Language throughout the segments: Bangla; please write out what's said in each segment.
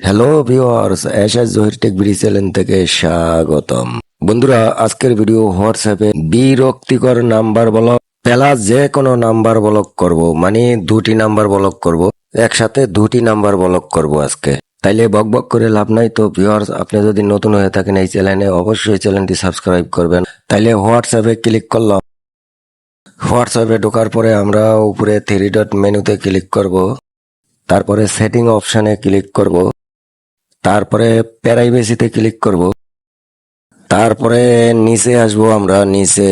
Hello viewers SS Zahir tech BD channel থেকে স্বাগতম। বন্ধুরা, আজকের ভিডিও হোয়াটসঅ্যাপে বিরক্তিকর নাম্বার ব্লক প্লাস যে কোনো নাম্বার ব্লক করব মানে দুটি নাম্বার ব্লক করব, একসাথে দুটি নাম্বার ব্লক করব আজকে। তাইলে বক বক করে লাভ নাই তো ভিউয়ার্স আপনি যদি নতুন হয়ে থাকেন এই চ্যানেলে অবশ্যই চ্যানেলটি সাবস্ক্রাইব করবেন। তাইলে হোয়াটসঅ্যাপে ক্লিক করলাম। হোয়াটসঅ্যাপে ঢোকার পরে আমরা উপরে থ্রি ডট মেনুতে ক্লিক করব। তারপরে সেটিং অপশানে ক্লিক করব। তারপরে প্রাইভেসিতে ক্লিক করব। তারপরে নিচে আসব আমরা, নিচে।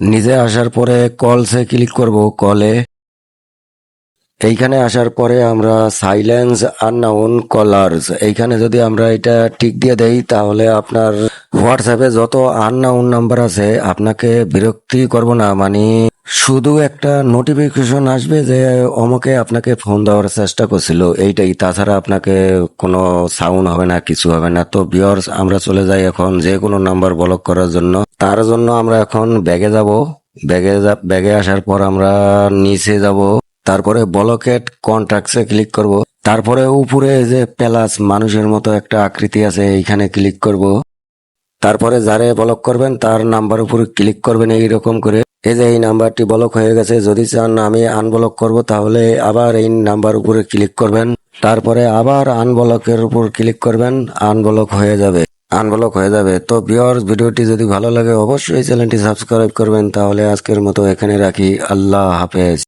নিচে আসার পরে কলসে ক্লিক করব, কলে। এইখানে আসার পরে আমরা সাইলেন্স আননাউন কলার্স এইখানে যদি আমরা এটা টিক দিয়ে দেই, তাহলে আপনার হোয়াটসঅ্যাপে যত আননাউন নাম্বার আছে, আপনাকে বিরক্তি করব না মানে শুধু একটা নোটিফিকেশন আসবে যে অমকে আপনাকে ফোন দেওয়ার চেষ্টা করছিল। এইটাই। তাছাড়া আপনাকে কোনো সাউন্ড হবে না, কিছু হবে না। তো বিয়ার্স আমরা চলে যাই এখন যে কোনো নাম্বার ব্লক করার জন্য। তার জন্য আমরা এখন ব্যাগে যাব। ব্যাগে ব্যাগে আসার পর আমরা নিচে যাব। তারপরে ব্লকেট কন্ট্রাক্টসে ক্লিক করব। তারপরে উপরে যে প্যালাস মানুষের মতো একটা আকৃতি আছে, এইখানে ক্লিক করব। তারপরে যারে ব্লক করবেন, তার নাম্বার উপর ক্লিক করবেন এইরকম করে। এই যে এই নাম্বারটি ব্লক হয়ে গেছে, যদি চান আমি আনব্লক করব, তাহলে আবার এই নাম্বার উপরে ক্লিক করবেন। তারপরে আবার আনব্লকের উপর ক্লিক করবেন আনব্লক হয়ে যাবে আনব্লক হয়ে যাবে। তো ভিউয়ার্স ভিডিওটি যদি ভালো লাগে, অবশ্যই চ্যানেলটি সাবস্ক্রাইব করবেন। তাহলে আজকের মতো এখানে রাখি। আল্লাহ হাফেজ।